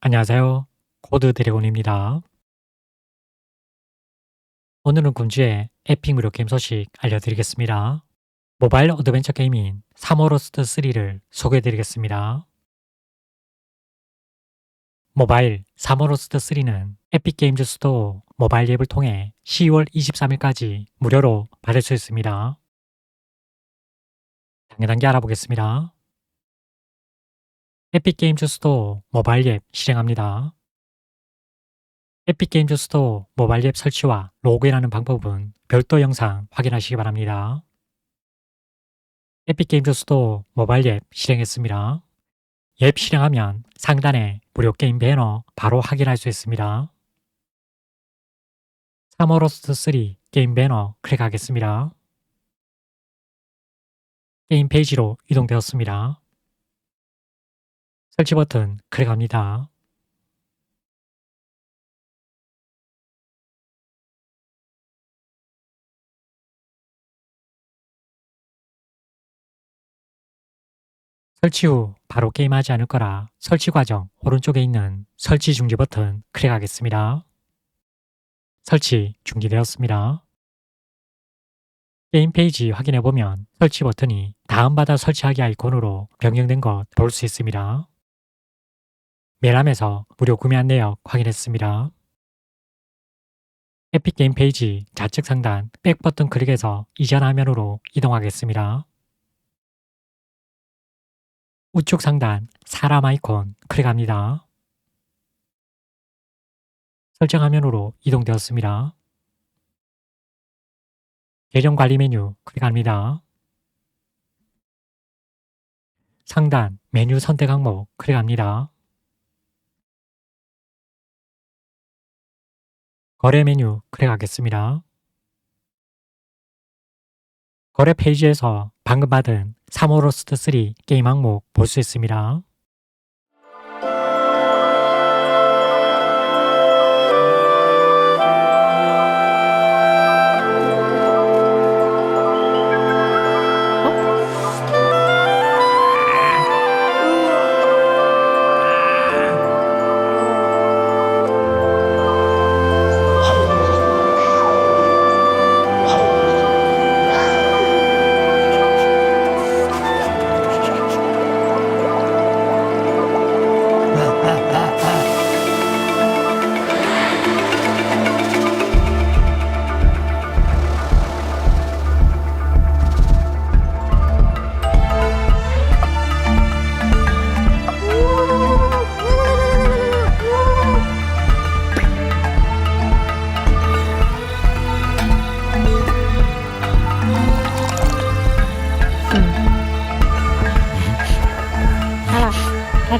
안녕하세요. 코드 드래곤입니다. 오늘은 군주의 에픽 무료 게임 소식 알려드리겠습니다. 모바일 어드벤처 게임인 사모로스트 3를 소개해드리겠습니다. 모바일 사모로스트 3는 에픽 게임즈 스토어 모바일 앱을 통해 10월 23일까지 무료로 받을 수 있습니다. 단계 단계 알아보겠습니다. 에픽게임즈 스토어 모바일 앱 실행합니다. 에픽게임즈 스토어 모바일 앱 설치와 로그인하는 방법은 별도 영상 확인하시기 바랍니다. 에픽게임즈 스토어 모바일 앱 실행했습니다. 앱 실행하면 상단에 무료 게임 배너 바로 확인할 수 있습니다. 사모로스트 3 게임 배너 클릭하겠습니다. 게임 페이지로 이동되었습니다. 설치 버튼 클릭합니다. 설치 후 바로 게임하지 않을 거라 설치 과정 오른쪽에 있는 설치 중지 버튼 클릭하겠습니다. 설치 중지되었습니다. 게임 페이지 확인해 보면 설치 버튼이 다운받아 설치하기 아이콘으로 변경된 것 볼 수 있습니다. 메람에서 무료 구매 안내역 확인했습니다. 에픽 게임 페이지 좌측 상단 백 버튼 클릭해서 이전 화면으로 이동하겠습니다. 우측 상단 사람 아이콘 클릭합니다. 설정 화면으로 이동되었습니다. 계정 관리 메뉴 클릭합니다. 상단 메뉴 선택 항목 클릭합니다. 거래 메뉴 클릭하겠습니다. 거래 페이지에서 방금 받은 사모로스트 3 게임 항목 볼 수 있습니다.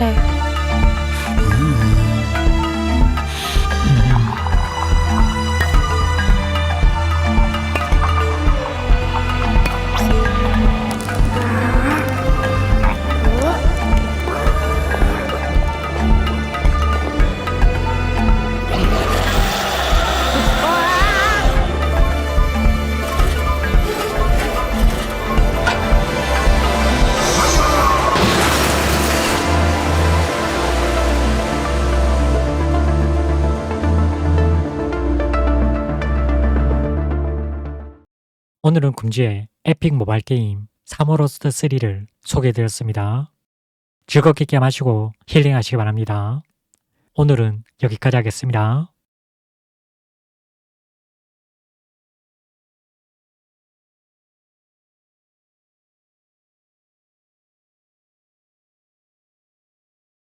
알 오늘은 금주의 에픽 모바일 게임 사모로스트 3를 소개해드렸습니다. 즐겁게 게임하시고 힐링하시기 바랍니다. 오늘은 여기까지 하겠습니다.